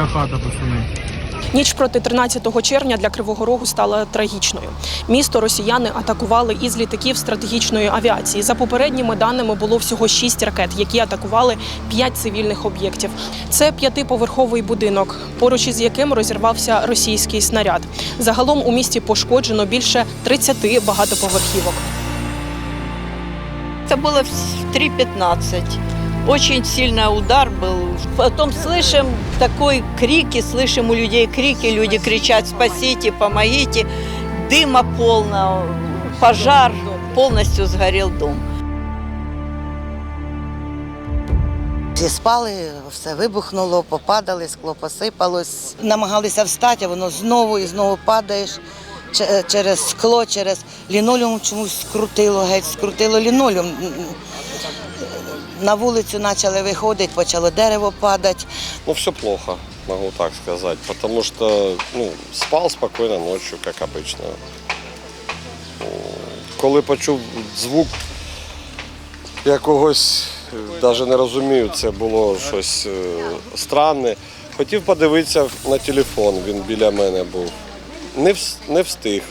моя хата, пацани. Ніч проти 13 червня для Кривого Рогу стала трагічною. Місто росіяни атакували із літаків стратегічної авіації. За попередніми даними було всього шість ракет, які атакували п'ять цивільних об'єктів. Це п'ятиповерховий будинок, поруч із яким розірвався російський снаряд. Загалом у місті пошкоджено більше 30 багатоповерхівок. Это было в 3.15. Очень сильный удар был. Потом слышим такой крики, слышим у людей крики, люди кричат «спасите, помогите». Дыма полно, пожар, полностью сгорел дом. Всі спали, все вибухнуло, попадали, скло посипалось. Намагалися встати, а воно знову і знову падаєш Че- через скло, через лінолеум чомусь скрутило, геть скрутило лінолеум. На вулицю почали виходити, почало дерево падати. Ну, все плохо, могу так сказать. Потому что ну, спал спокойно ночью, как обычно. Коли почув звук якогось, навіть не розумію, це було щось е, странне. Хотів подивитися на телефон, він біля мене був. Не, вс- не встиг.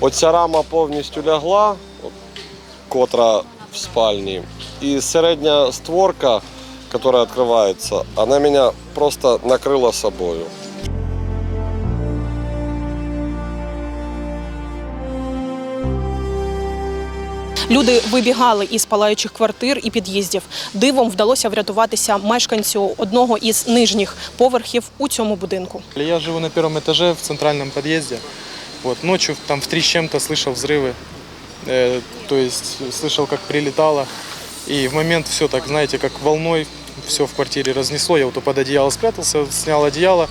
Оця рама повністю лягла, от, котра в спальні. І середня створка, которая открывается, она меня просто накрыла собою. Люди вибігали із палаючих квартир і під'їздів. Дивом вдалося врятуватися мешканцю одного із нижніх поверхів у цьому будинку. Я живу на первом этаже в центральном подъезде. Вот, ночью там в три с чем-то слышал взрывы. Э, то есть слышал, как прилетало. И в момент все так, знаете, как волной все в квартире разнесло. Я вот под одеяло спрятался, снял одеяло.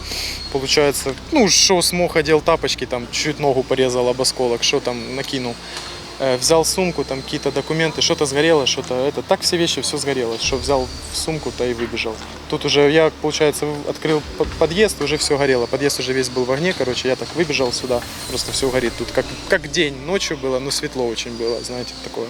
Получается, ну, что смог, одел тапочки, там чуть ногу порезал об осколок, что там накинул. Э, Взял сумку, там какие-то документы, что-то сгорело, что-то это. Так все вещи, все сгорело, что взял в сумку-то и выбежал. Тут уже я, получается, открыл под- подъезд, уже все горело. Подъезд уже весь был в огне, короче, я так выбежал сюда, просто все горит. Тут как, как день, ночью было, но светло очень было, знаете, такое.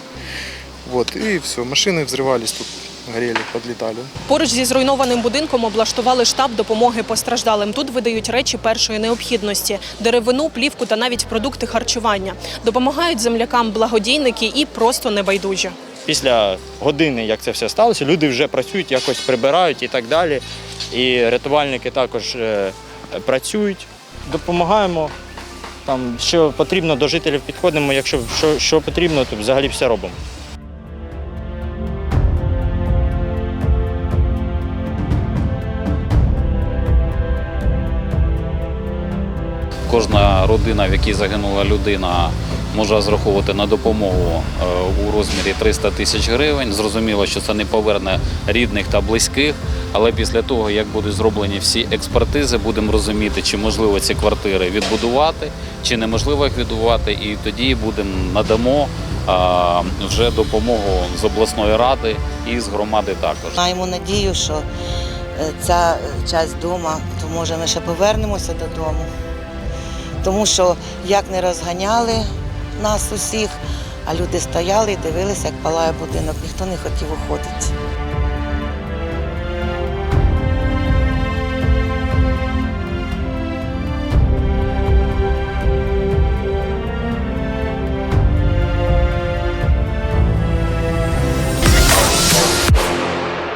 Вот, и все, машины взрывались тут, горели, подлетали. Поруч зі зруйнованим будинком облаштували штаб допомоги постраждалим. Тут видають речі першої необхідності: деревину, плівку та навіть продукти харчування. Допомагають землякам благодійники і просто небайдужі. Після години, як це все сталося, люди вже працюють, якось прибирають і так далі. І рятувальники також е, працюють, допомагаємо. Там, що потрібно до жителів підходимо, якщо що, що потрібно, то взагалі все робимо. Кожна родина, в якій загинула людина, може розраховувати на допомогу е, у розмірі 300 тисяч гривень. Зрозуміло, що це не поверне рідних та близьких, але після того, як будуть зроблені всі експертизи, будемо розуміти, чи можливо ці квартири відбудувати, чи неможливо їх відбудувати, і тоді будемо надамо а, вже допомогу з обласної ради і з громади також. Маємо надію, що е, ця часть дома, то може ми ще повернемося додому. Тому що як не розганяли нас усіх, а люди стояли і дивилися, як палає будинок, ніхто не хотів уходити.